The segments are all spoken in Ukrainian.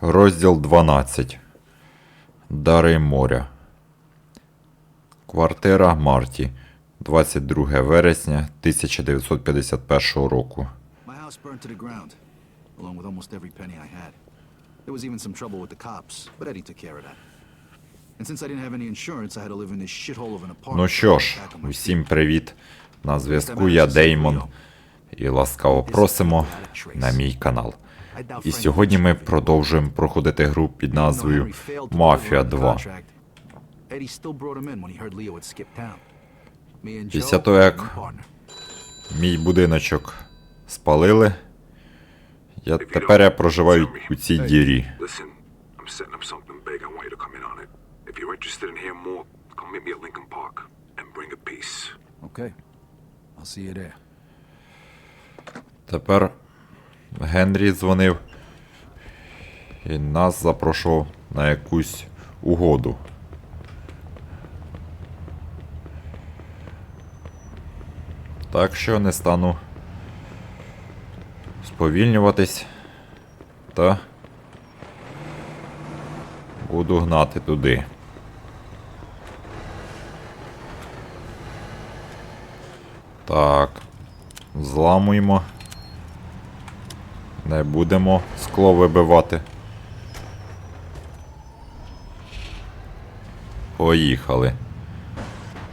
Розділ 12. Дари моря. Квартира Марті. 22 вересня 1951 року. My house burned to the ground, along with almost every penny I had. There was even some trouble with the cops, but Eddie took care of that. And since I didn't have any insurance, I had to live in this shithole of an apartment. Ну що ж, усім привіт. На зв'язку я Деймон. І ласкаво просимо на мій канал. І сьогодні ми продовжуємо проходити гру під назвою Мафія 2. Eddie still brought him in when he heard Leo had skipped town. Me and Після того, як мій будиночок спалили, я тепер я проживаю у цій дірі. Тепер Генрі дзвонив і нас запрошував на якусь угоду. Так що не стану сповільнюватись та буду гнати туди. Так. Зламуємо. Не будемо скло вибивати. Поїхали.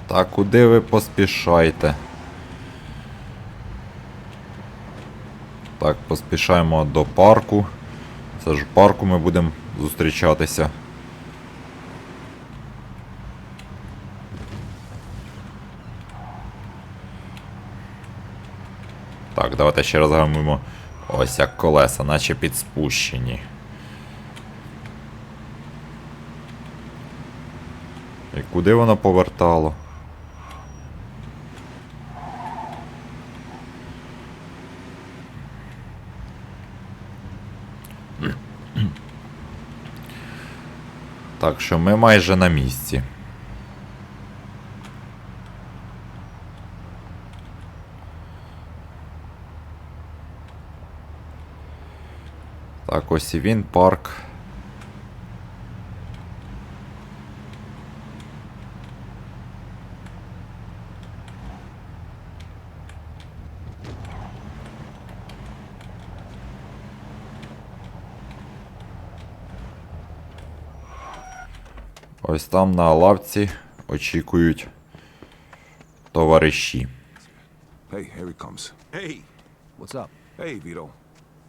Так, куди ви поспішаєте? Так, поспішаємо до парку. Це ж в парку ми будемо зустрічатися. Так, давайте ще раз гамуємо. Ось як колеса, наче підспущені. І куди воно повертало? Так що ми майже на місці. Так, ось і він, парк. Ось там на лавці очікують товариші. Hey, here he comes. Hey, What's up? Hey, Vito.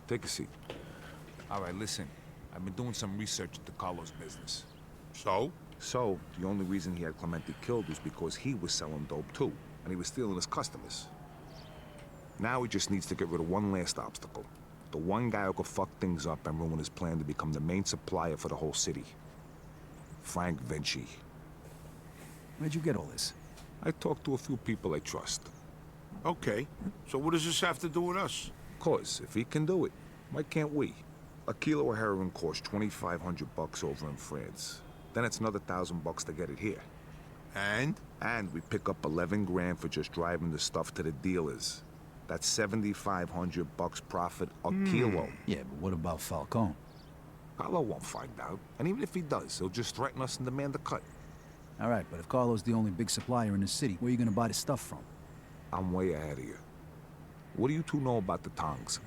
Take a seat. All right, listen. I've been doing some research into Carlos' business. So? So, the only reason he had Clemente killed was because he was selling dope too, and he was stealing his customers. Now he just needs to get rid of one last obstacle. The one guy who could fuck things up and ruin his plan to become the main supplier for the whole city. Frank Vinci. Where'd you get all this? I talked to a few people I trust. Okay. So what does this have to do with us? Of course, if he can do it, why can't we? A kilo of heroin costs twenty five hundred bucks over in France. Then it's another thousand bucks to get it here. And? And we pick up eleven grand for just driving the stuff to the dealers. That's seventy five hundred bucks profit a hmm. kilo. Yeah, but what about Falcone? Carlo won't find out. And even if he does, he'll just threaten us and demand a cut. All right, but if Carlo's the only big supplier in the city, where are you gonna buy the stuff from? I'm way ahead of you. What do you two know about the Tongs?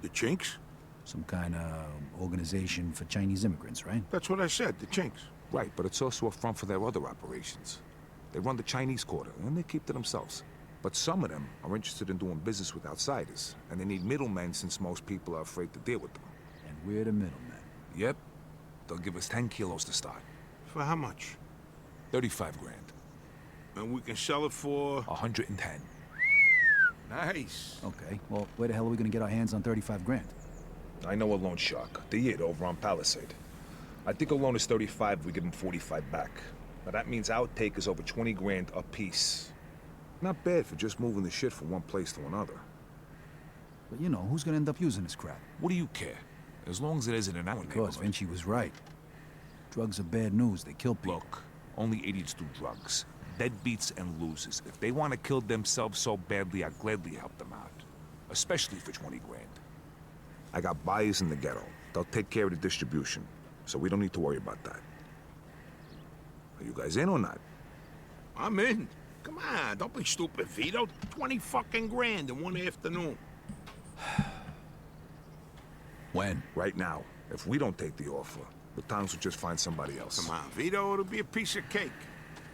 The Chinks? Some kind of organization for Chinese immigrants, right? That's what I said, the Chinks. Right, but it's also a front for their other operations. They run the Chinese quarter, and they keep to themselves. But some of them are interested in doing business with outsiders, and they need middlemen since most people are afraid to deal with them. And we're the middlemen. Yep. They'll give us 10 kilos to start. For how much? 35 grand. And we can sell it for... 110. Nice. Okay, well, where the hell are we gonna get our hands on 35 grand? I know a loan shark. The Yid over on Palisade. I think a loan is 35 if we give him 45 back. Now that means our take is over 20 grand a piece. Not bad for just moving the shit from one place to another. But you know, who's gonna end up using this crap? What do you care? As long as it isn't in our Because neighborhood. Vinci was right. Drugs are bad news, they kill people. Look, only idiots do drugs. Deadbeats and losers. If they want to kill themselves so badly, I'd gladly help them out. Especially for 20 grand. I got buyers in the ghetto. They'll take care of the distribution, so we don't need to worry about that. Are you guys in or not? I'm in. Come on, don't be stupid, Vito. Twenty fucking grand in one afternoon. When? Right now. If we don't take the offer, the towns will just find somebody else. Come on, Vito, it'll be a piece of cake.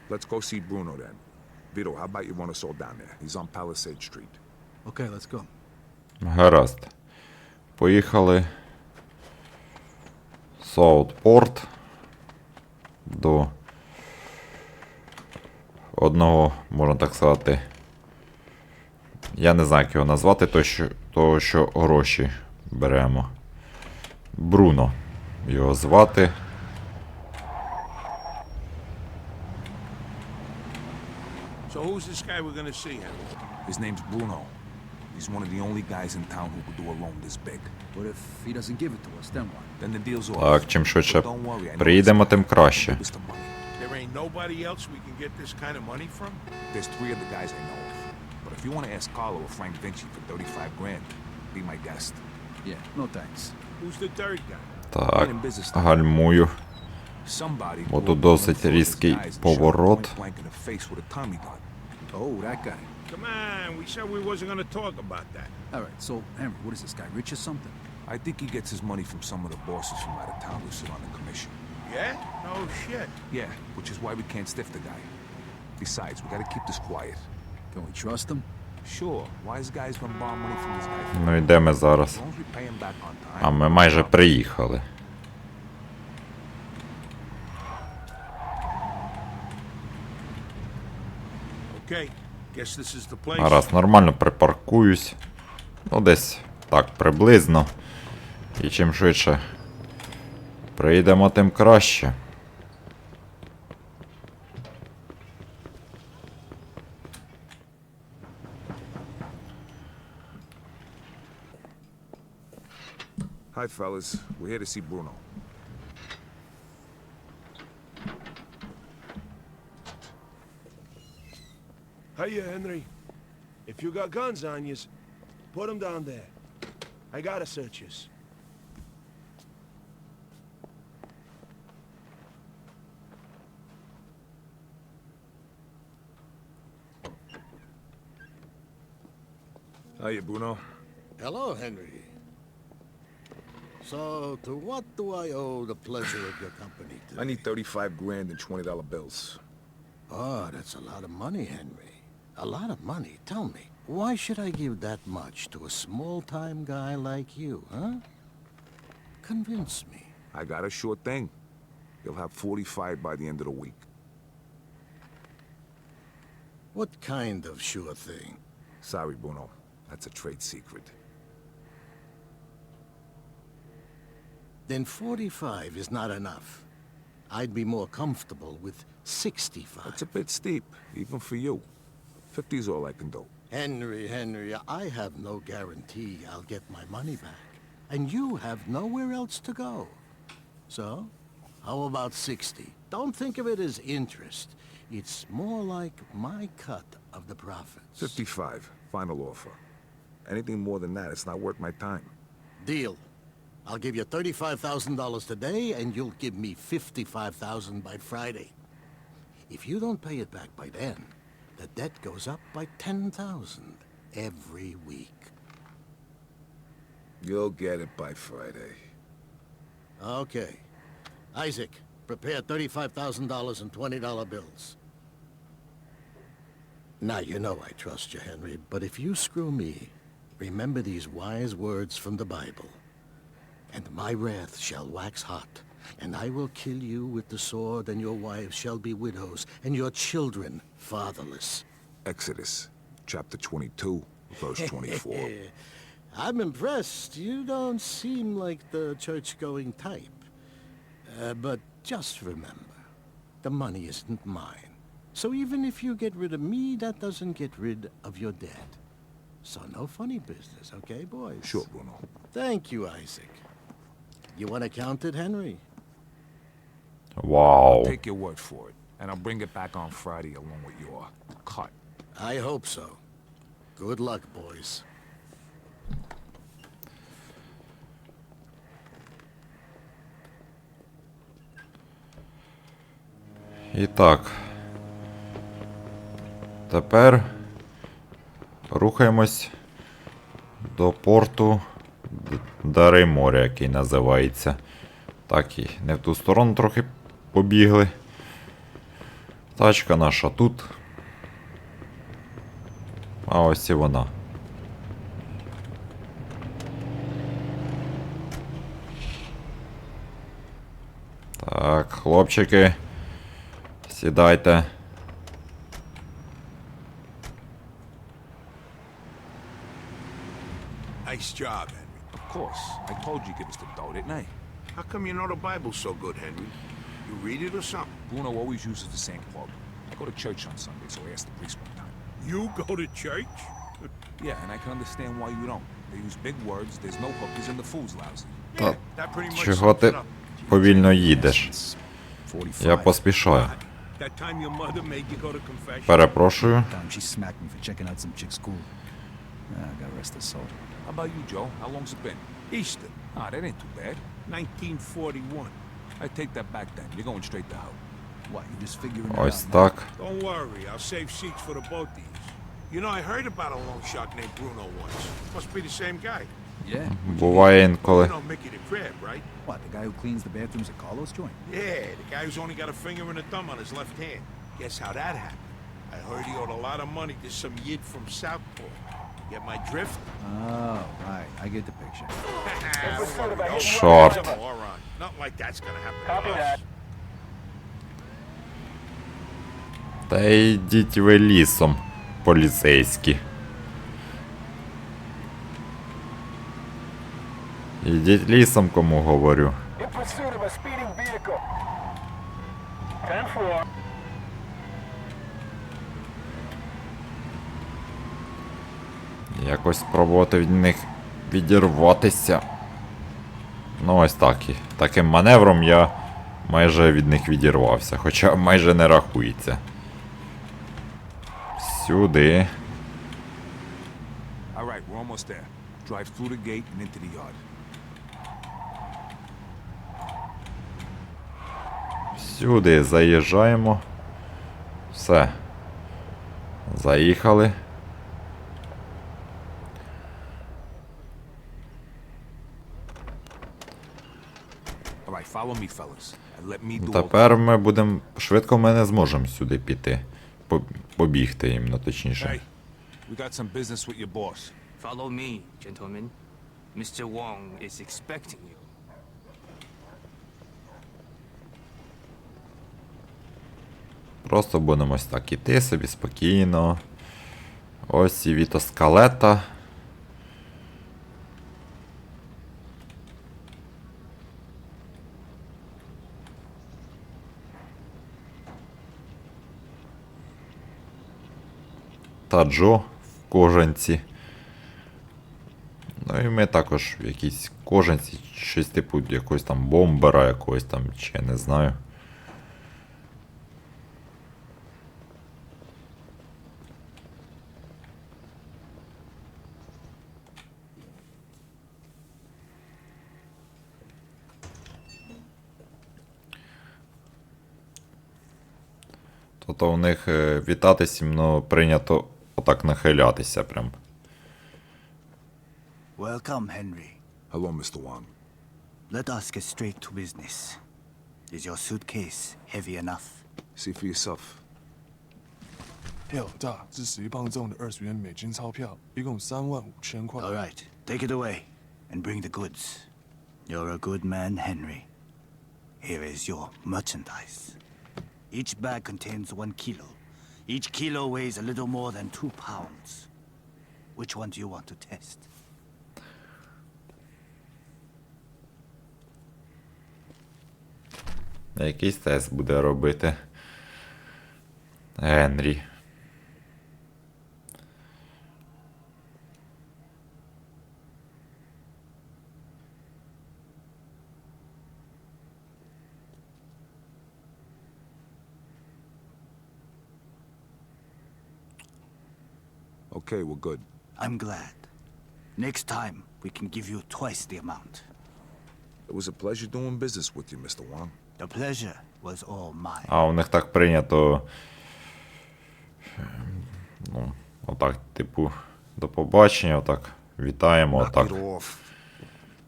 Let's go see Bruno then. Vito, how about you run us all down there? He's on Palisade Street. Okay, let's go. Гаразд. Поїхали. Саутпорт. До одного, можна так сказати. Я не знаю, як його назвати, то що, того, що гроші беремо. Бруно. Його звати. So who's this guy we're gonna see, His name's Bruno. He's one of the only guys in town who could do a loan this big. What if he doesn't give it to us? Then what? Then the deal's off. Так, чим швидше worry, приїдемо, тим краще. The. There ain't nobody else we can get this kind of money from? There's three other guys I know of. But if you want to ask Carlo or Frank Vinci for 35 grand, be my guest. Yeah, no thanks. Who's the third guy? Так, гальмую. Бо тут досить різкий поворот. the. Oh, that guy. Come on, we said we wasn't gonna talk about that. All right, so Henry, what is this guy? Rich or something? I think he gets his money from some of the bosses from out of town who sit on the commission. Yeah? No shit. Yeah, which is why we can't stiff the guy. Besides, we gotta keep this quiet. Can we trust him? Sure, wise guys gonna borrow money from this guy. for Ну і де ми зараз? As long as we pay him back on time. А ми майже приїхали. Okay, Гаразд, нормально припаркуюсь. Ну, десь так приблизно. І чим швидше приїдемо, тим краще. Hi, fellas. We're here to see Bruno. Hiya, Henry. If you got guns on yous, put 'em down there. I gotta search yous. Hiya, Bruno. Hello, Henry. So, to what do I owe the pleasure of your company today? I need 35 grand in $20 bills. Oh, that's a lot of money, Henry. A lot of money. Tell me, why should I give that much to a small-time guy like you, huh? Convince me. I got a sure thing. You'll have 45 by the end of the week. What kind of sure thing? Sorry, Bruno. That's a trade secret. Then 45 is not enough. I'd be more comfortable with 65. That's a bit steep, even for you. 50's all I can do. Henry, Henry, I have no guarantee I'll get my money back. And you have nowhere else to go. So, how about 60? Don't think of it as interest. It's more like my cut of the profits. 55, final offer. Anything more than that, it's not worth my time. Deal. I'll give you $35,000 today, and you'll give me 55000 by Friday. If you don't pay it back by then, the debt goes up by 10000 every week. You'll get it by Friday. Okay. Isaac, prepare $35,000 in $20 bills. Now, you know I trust you, Henry, but if you screw me, remember these wise words from the Bible. And my wrath shall wax hot, and I will kill you with the sword, and your wives shall be widows, and your children fatherless. Exodus, chapter 22, verse 24. I'm impressed. You don't seem like the church-going type. Uh, but just remember, the money isn't mine. So even if you get rid of me, that doesn't get rid of your debt. So no funny business, okay, boys? Sure, Bruno. Thank you, Isaac. You want to count it, Henry? Wow. Take your word for it, and I'll bring it back on Friday along with your cut. I hope so. Good luck, boys. І так. Тепер рухаємось до порту Дари моря, який називається. Так, і не в ту сторону трохи побігли. Тачка наша тут. А ось і вона. Так, хлопчики. Сідайте. Nice job, Henry. Of course. I told you give us the dough, didn't I? How come you know the Bible so good, Henry? You read it or something? Bruno always uses the same quote. I go to church on Sunday, so I asked the priest one time. You go to church? Yeah, and I can understand why you don't. They use big words, there's no hookers, and the food's lousy. Yeah, that pretty much Чого sums ти it up. повільно їдеш? It's 45. Я поспішаю. That time your mother made you go to confession? Перепрошую. Time she smacked me for checking out some chick's school. Ah, God rest her soul. How about you, Joe? How long's it been? Easter, Ah, that ain't too bad. 1941. I take that back then. You're going straight to hell. What, you just figuring it Ось out now? так. Don't worry, I'll save seats for the both of you. You know, I heard about a loan shark named Bruno once. Must be the same guy. Yeah. Буває You інколи. know Mickey the Crab, right? What, the guy who cleans the bathrooms at Carlos joint? Yeah, the guy who's only got a finger and a thumb on his left hand. Guess how that happened? I heard he owed a lot of money to some yid from Southport. Get my drift? Oh, right. I get the picture. Moron. Nothing like that's gonna happen to us. Та йдіть ви лісом, поліцейські. Ідіть лісом, кому говорю. In pursuit of a speeding vehicle. 10-4. Якось спробувати від них відірватися. Ну, ось так. і Таким маневром я майже від них відірвався, хоча майже не рахується. Сюди. Сюди заїжджаємо. Все. Заїхали. All right, follow me, fellas. And let me do all Тепер ми будемо. Швидко ми не зможемо сюди піти. По- Побігти іменно точніше. We got some business with your boss. Follow me, gentlemen. Mr. Wong is expecting you. Просто будемо ось так іти собі спокійно. Ось і Віто скалета. Та Джо в кожанці. Ну і ми також в якійсь кожанці, щось типу якогось там бомбера, якогось там, чи я не знаю. Тобто у них е, вітатись іменно прийнято отак нахилятися прям. Welcome, Henry. Hello, Mr. Wang. Let us get straight to business. Is your suitcase heavy enough? See for yourself. 票价是十磅重的二十元美金钞票，一共三万五千块。 All right, take it away and bring the goods. You're a good man, Henry. Here is your merchandise. Each bag contains one kilo. Each kilo weighs a little more than two pounds. Which one do you want to test? Якийсь тест буде робити. Генрі. Okay, we're good. I'm glad. Next time, we can give you twice the amount. It was a pleasure doing business with you, Mr. Wang. The pleasure was all mine. А у них так прийнято. ем, Ну, отак, типу, до побачення, отак. Вітаємо, Knock отак. it off.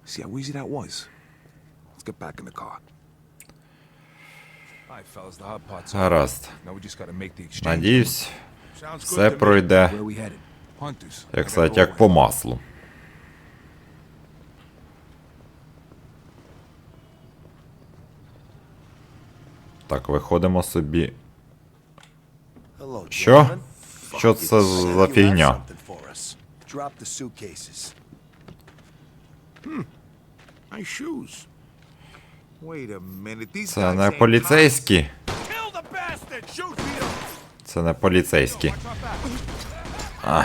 See how easy that was? Let's get back in the car. All right, fellas, the hot pot's Гаразд. Now we just gotta make the exchange. Надіюсь, Sounds good все to me. пройде, Where we headed? Як сказати, як по маслу. Так, виходимо собі. Що? Що це за фігня? Це не поліцейські. Це не поліцейські. А,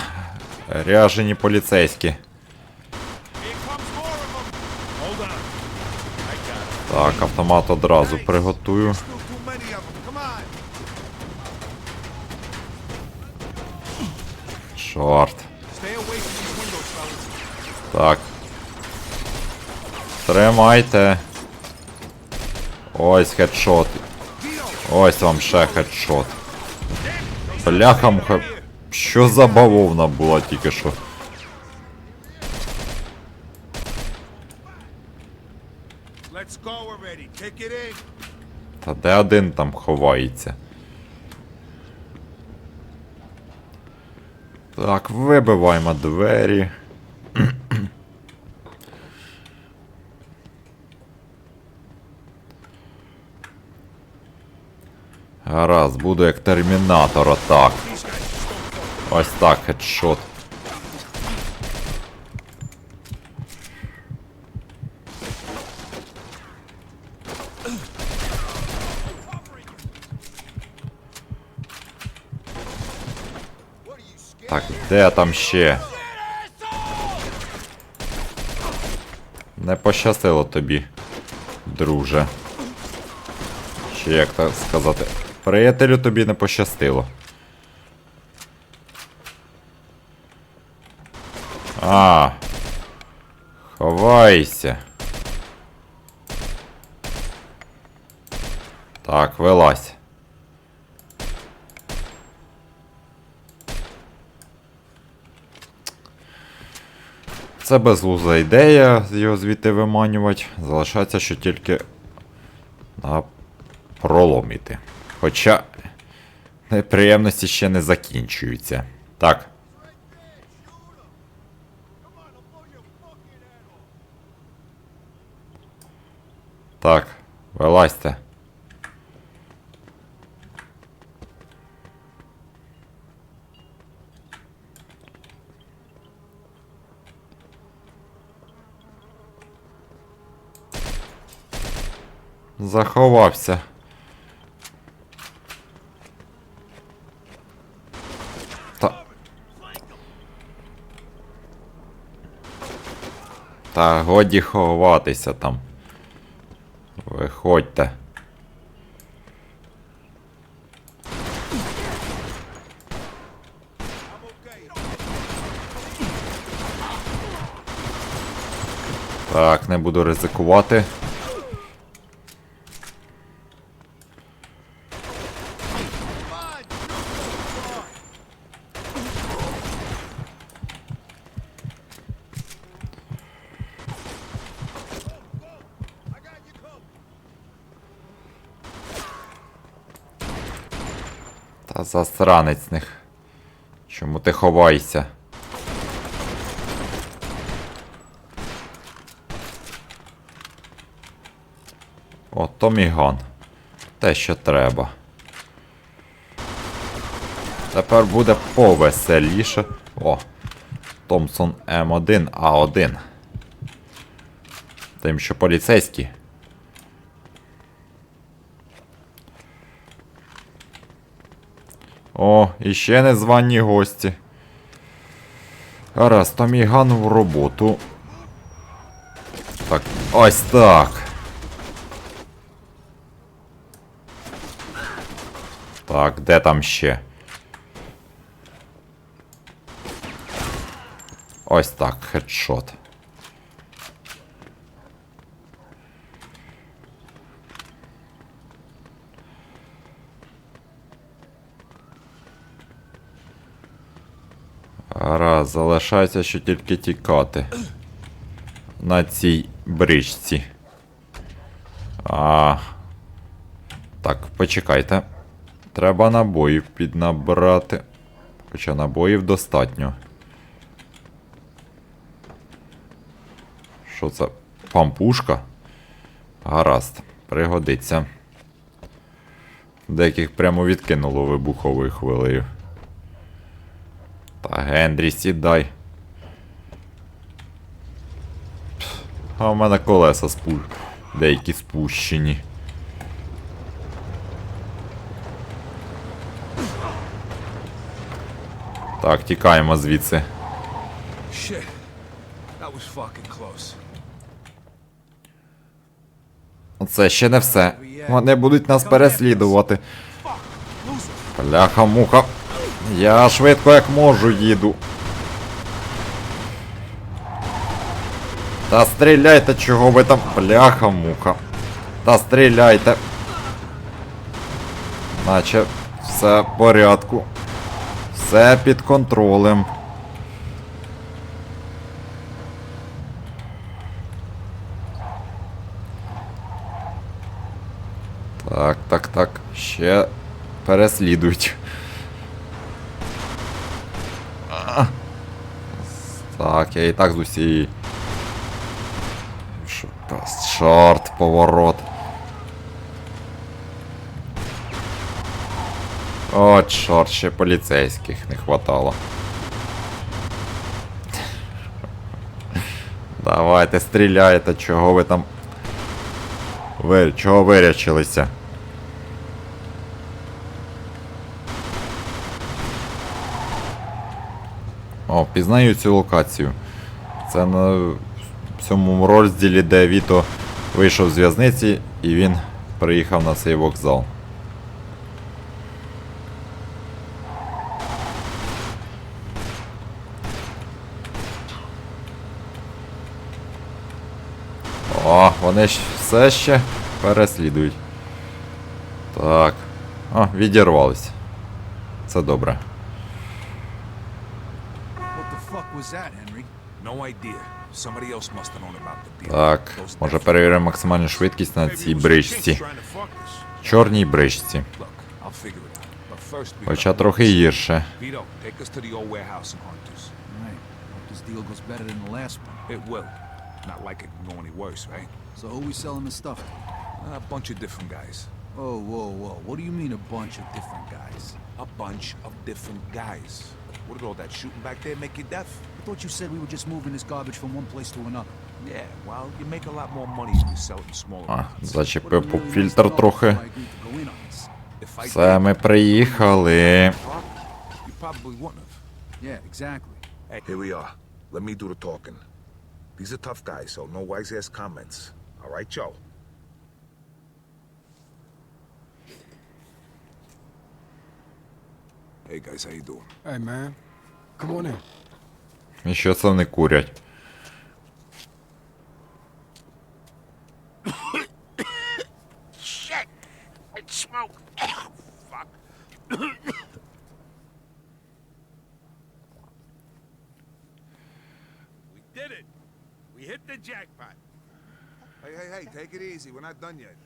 ряжені поліцейські. Так, автомат одразу приготую. Чорт. Так. Тримайте. Ось хедшот. Ось вам ще хедшот. Бляха муха. Що за бавовна була тільки що? Та де один там ховається? Так, вибиваємо двері. Гаразд, буду як термінатор, отак. Ось так, хедшот. Так, де там ще? Не пощастило тобі, друже. Чи як так сказати? Приятелю тобі не пощастило. А. Ховайся. Так, вилазь. Це безглузда ідея його звідти виманювати. Залишається, що тільки на проломіти. Хоча неприємності ще не закінчуються. Так. Так, вилазьте. Заховався. Та. Та годі ховатися там. Виходьте. Так, не буду ризикувати. Та засранець них. Чому ти ховаєшся? О, Томіган. Те, що треба. Тепер буде повеселіше. О. Томпсон М1 А1. Тим, що поліцейські. О, іще незвані гості. Гаразд, Томіган в роботу. Так, ось так. Так, де там ще? Ось так, хедшот. Гаразд, залишається ще тільки тікати. На цій бричці. А. Так, почекайте. Треба набоїв піднабрати. Хоча набоїв достатньо. Що це? Пампушка? Гаразд, пригодиться. Деяких прямо відкинуло вибуховою хвилею. Та Генрі, сідай. А в мене колеса спу... деякі спущені. Так, тікаємо звідси. Close. Ще не все. Вони будуть нас переслідувати. Бляха муха. Я швидко як можу їду. Та стріляйте, чого ви там. Бляха муха. Та стріляйте. Наче все в порядку. Все під контролем. Так, так, так. Ще переслідують. Так, я і так з усієї. Чорт, поворот. О, чорт, ще поліцейських не хватало. Давайте, стріляйте, чого ви там. Ви чого вирячилися? О, пізнаю цю локацію. Це на цьому розділі, де Віто вийшов з в'язниці і він приїхав на цей вокзал. О, вони ж все ще переслідують. Так. О, відірвались. Це добре. What the fuck was that, Henry? No idea. Somebody else must have known about the deal. Так, Those може deaf- перевіримо максимальну швидкість на Maybe it цій was some бричці. kids trying to fuck us. Чорній бричці. Look, I'll figure it out. But first we Хоча gotta- трохи гірше. Vito, take us to the old warehouse in Hunters. Right. Hope this deal goes better than the last one. It will. Not like it can go any worse, right? So who we selling the stuff to? A bunch of different guys. Oh, whoa, whoa. What do you mean a bunch of different guys? A bunch of different guys. What did all that shooting back there make you deaf? I thought you said we were just moving this garbage from one place to another. Yeah, well, you make a lot more money if you sell it in smaller А, amounts. зачепив Would've поп really фільтр messed up трохи. before I agreed to go in on this. If I Все, did, ми приїхали. you probably wouldn't have. Yeah, exactly. Here we are. Let me do the talking. These are tough guys, so no wise ass comments. All right, Joe? Hey guys, how you doing? Hey, man. Come on in. І що це вони курять? Shit! It's smoke! Fuck! we did it! We hit the jackpot! Hey, hey, hey, take it easy. We're not done yet.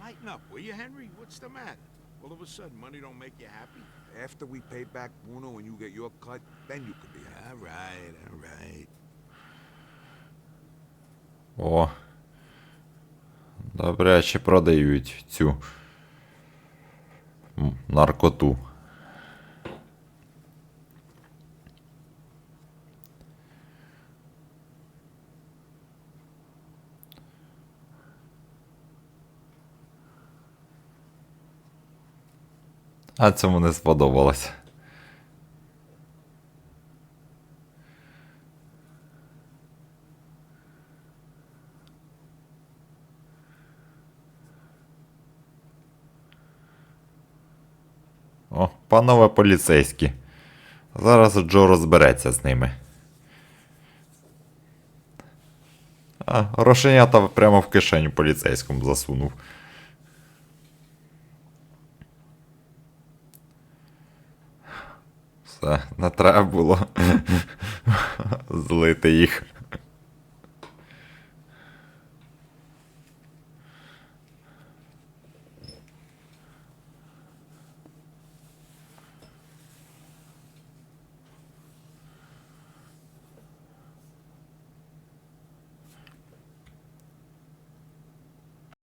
Lighten up, will you, Henry? What's the matter? All of a sudden, money don't make you happy? After we pay back Bruno and you get your cut, then you could be happy. All right, all right. О. Добряче продають цю наркоту. А цьому не сподобалось. О, панове поліцейські. Зараз Джо розбереться з ними. А, грошенята прямо в кишеню поліцейському засунув. Все, не треба було злити їх.